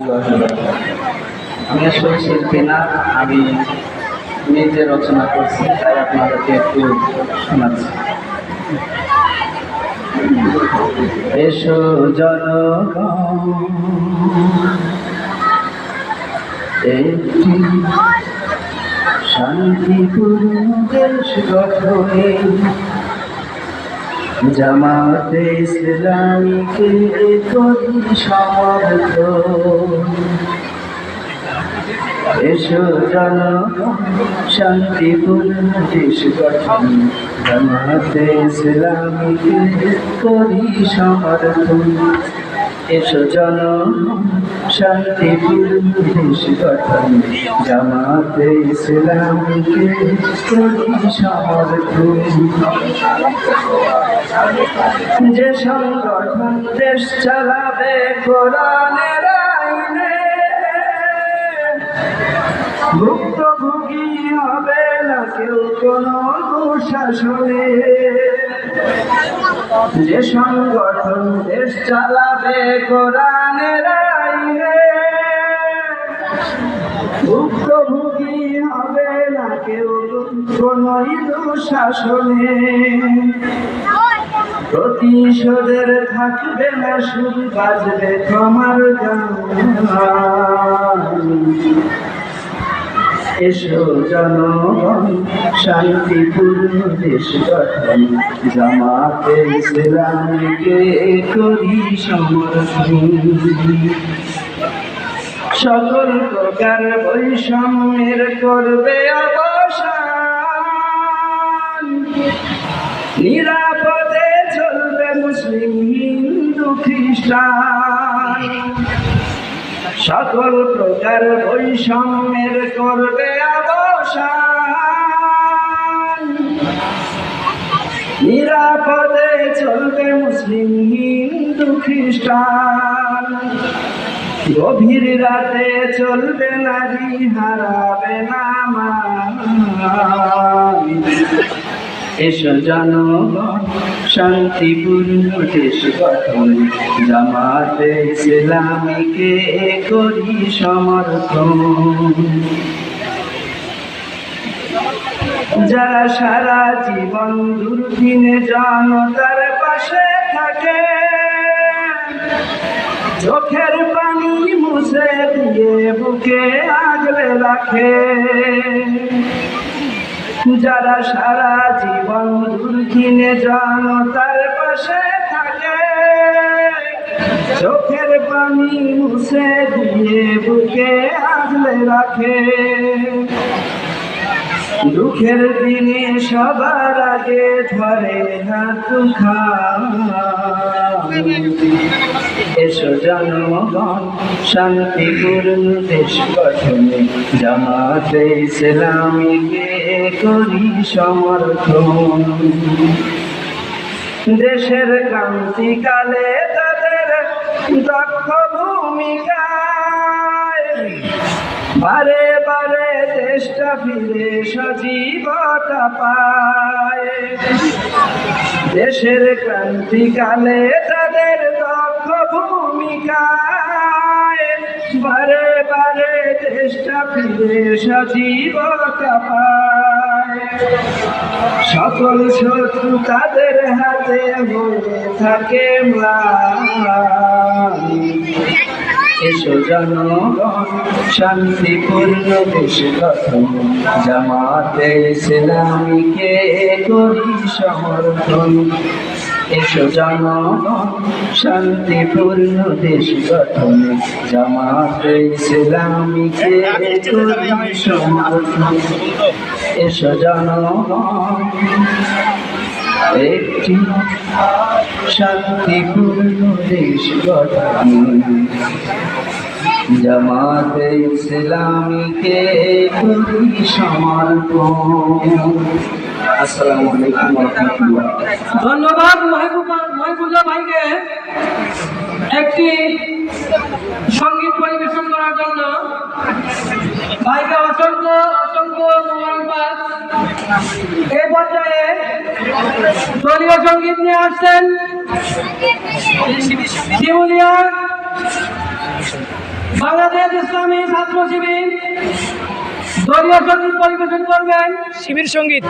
আমি আসলে শিল্পী না, আমি নিজে রচনা করছি, তাই আপনাদেরকে একটু শোনাচ্ছি। এসো একটি শান্তিপূর্ণ দেশ গঠনে জামাতে ইসলামীকে করি সমর্থন এসো জন শান্তিপূর্ণ দেশ গঠন জামাতে ইসলামীকে করি সমর্থন এসো দেশ গঠন জামাতে ইসলামীকে যে সংগঠন দেশ চালাবে, কোরআনের আইনে ভুক্তভোগী হবে না কেউ কোনো দুঃশাসনে। যে সংগঠন দেশ চালাবে কোরআনের আইনে। ভুক্তভোগী হবে না কেউ কোনো শাসনে। প্রতিশোধের থাকবে না শুধু বাজবে তোমার গান এসো জনগণ, শান্তিপূর্ণ দেশ গঠন। জামাতে ইসলামকে করি সমর্থন। সকল প্রকার বৈষম্যের করবে অবসান। নিরাপদে চলবে মুসলিম হিন্দু খ্রিস্টান। সকল প্রকার বৈষম্যের করবে নিরাপদে চলবে মুসলিম, হিন্দু, খ্রিস্টান গভীর রাতে চলবে নারী, হারাবে না। এসো জনগণ শান্তিপূর্ণ দেশ গঠন। ইসলামীকে করি সমর্থন। যারা সারা জীবন দুর্দিনে জনতার পাশে থাকে, চোখের পানি মুছে দিয়ে বুকে আগলে রাখে। যারা সারা জীবন দুর্দিনে জনতার পাশে থাকে। চোখের পানি মুছে দিয়ে বুকে আগলে রাখে। দুঃখের দিনে সবার আগে ধরে হাত খা এসো জনগণ শান্তিপূর্ণ দেশ গঠনে জামাতে ইসলামীকে করি সমর্থন দেশের ক্রান্তিকালে তাদের দক্ষ ভূমিকায় বারে বারে দেশটা ফিরে সজীবতা পায়। দেশের ক্রান্তিকালে তাদের সজীবতা পায় সকল শত্রু তাদের হাতে হয়ে থাকে। এসো জনগণ, শান্তিপূর্ণ দেশ গঠন। জামাতে ইসলামীকে করি সমর্থন। এসো জনগণ শান্তিপূর্ণ দেশ গঠন জামাতে ইসলামীকে এসো জনগণ একটি শান্তিপূর্ণ দেশ গঠন জামাতে ইসলামীকে করি সমর্পণ। আসসালামু আলাইকুম রহমতুল্লাহ। ধন্যবাদ মহিবুবা- মহিবুল্লাহ ভাইকে একটি সংগীত পরিবেশন করার জন্য। ভাইকে অসংখ্য অসংখ্য মোবারকবাদ। এই পর্যায়ে দলীয় সংগীত নিয়ে আসছেন বাংলাদেশ ইসলামী ছাত্র শিবির। দলীয় সংগীত পরিবেশন করবেন। শিবির সংগীত।